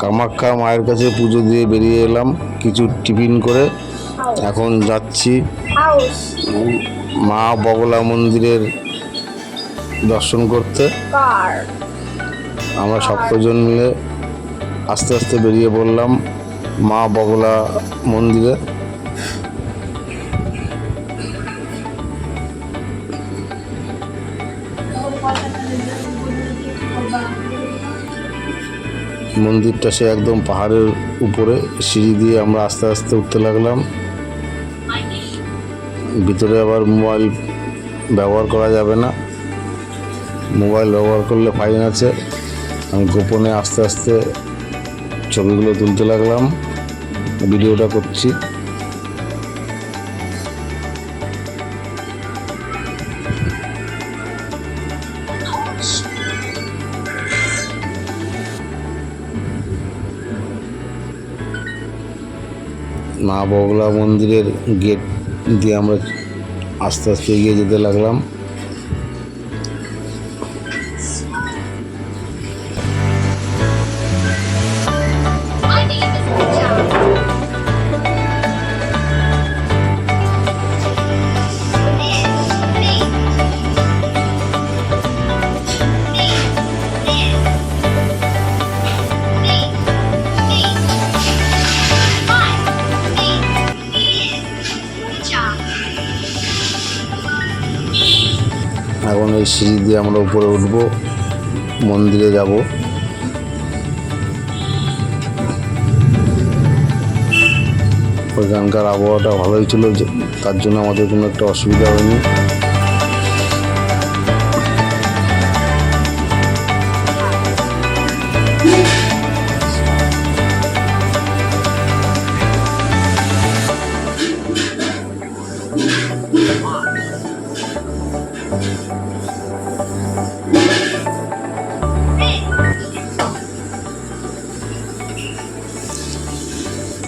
কামাখ্যা মায়ের কাছে পুজো দিয়ে বেরিয়ে এলাম, কিছু টিফিন করে। এখন যাচ্ছি মা বগলা মন্দিরের দর্শন করতে। কার আমরা সপ্তজন মিলে আস্তে আস্তে বেরিয়ে পড়লাম মা বগলা মন্দিরে। মন্দিরটা সে একদম পাহাড়ের উপরে সিঁড়ি দিয়ে আমরা আস্তে আস্তে উঠতে লাগলাম। ভিতরে আবার মোবাইল ব্যবহার করা যাবে না। মোবাইল ব্যবহার করলে ফাইন আছে। আমি গোপনে আস্তে আস্তে ছবিগুলো তুলতে লাগলাম। ভিডিওটা করছি। মা বগলা মন্দিরের গেট দিয়ে আমরা আস্তে আস্তে এগিয়ে যেতে লাগলাম। এখন এই সিঁড়ি দিয়ে আমরা উপরে উঠব, মন্দিরে যাব। ওইখানকার আবহাওয়াটা ভালোই ছিল তার জন্য আমাদের কোনো একটা অসুবিধা হয়নি।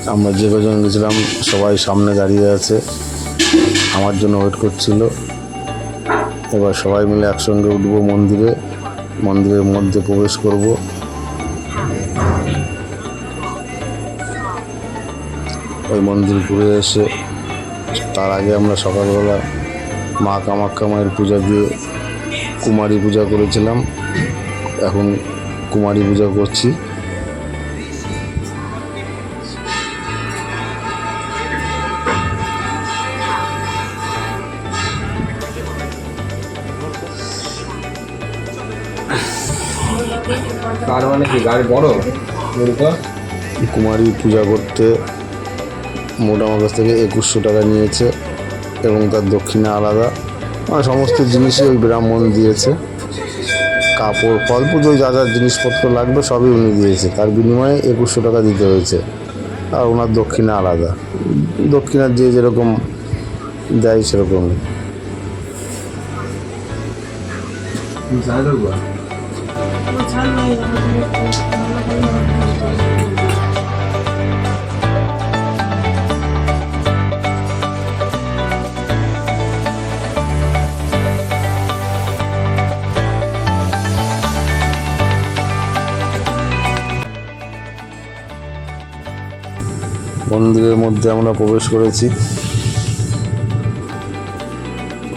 আমরা যে কজন গেছিলাম, সবাই সামনে দাঁড়িয়ে আছে। আমার জন্য ওয়েট করছিল। এবার সবাই মিলে একসঙ্গে উঠবো মন্দিরে। মন্দিরের মধ্যে প্রবেশ করব। ওই মন্দির ঘুরে এসে, তার আগে আমরা সকালবেলা মা কামাখ্যা মায়ের পূজা দিয়ে কুমারী পূজা করেছিলাম। এখন কুমারী পূজা করছি। তার মানে কি? গাড়ি বড়? কুমারী পূজা করতে মোট আমার কাছ থেকে একুশশো টাকা নিয়েছে এবং তার দক্ষিণা আলাদা। মানে সমস্ত জিনিসই ওই ব্রাহ্মণ দিয়েছে। কাপড় ফল পুজো যা যা জিনিসপত্র লাগবে সবই উনি দিয়েছে। তার বিনিময়ে একুশশো টাকা দিতে হয়েছে। আর ওনার দক্ষিণা আলাদা। দক্ষিণার যে যেরকম দেয় সেরকম যাই দেখব মন্দিরের মধ্যে আমরা প্রবেশ করেছি।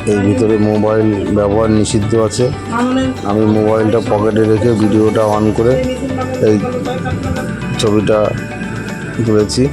এর ভিতরে মোবাইল ব্যবহার নিষিদ্ধ আছে আমি মোবাইলটা পকেটে রেখে ভিডিওটা অন করে এই ছবিটা তুলেছি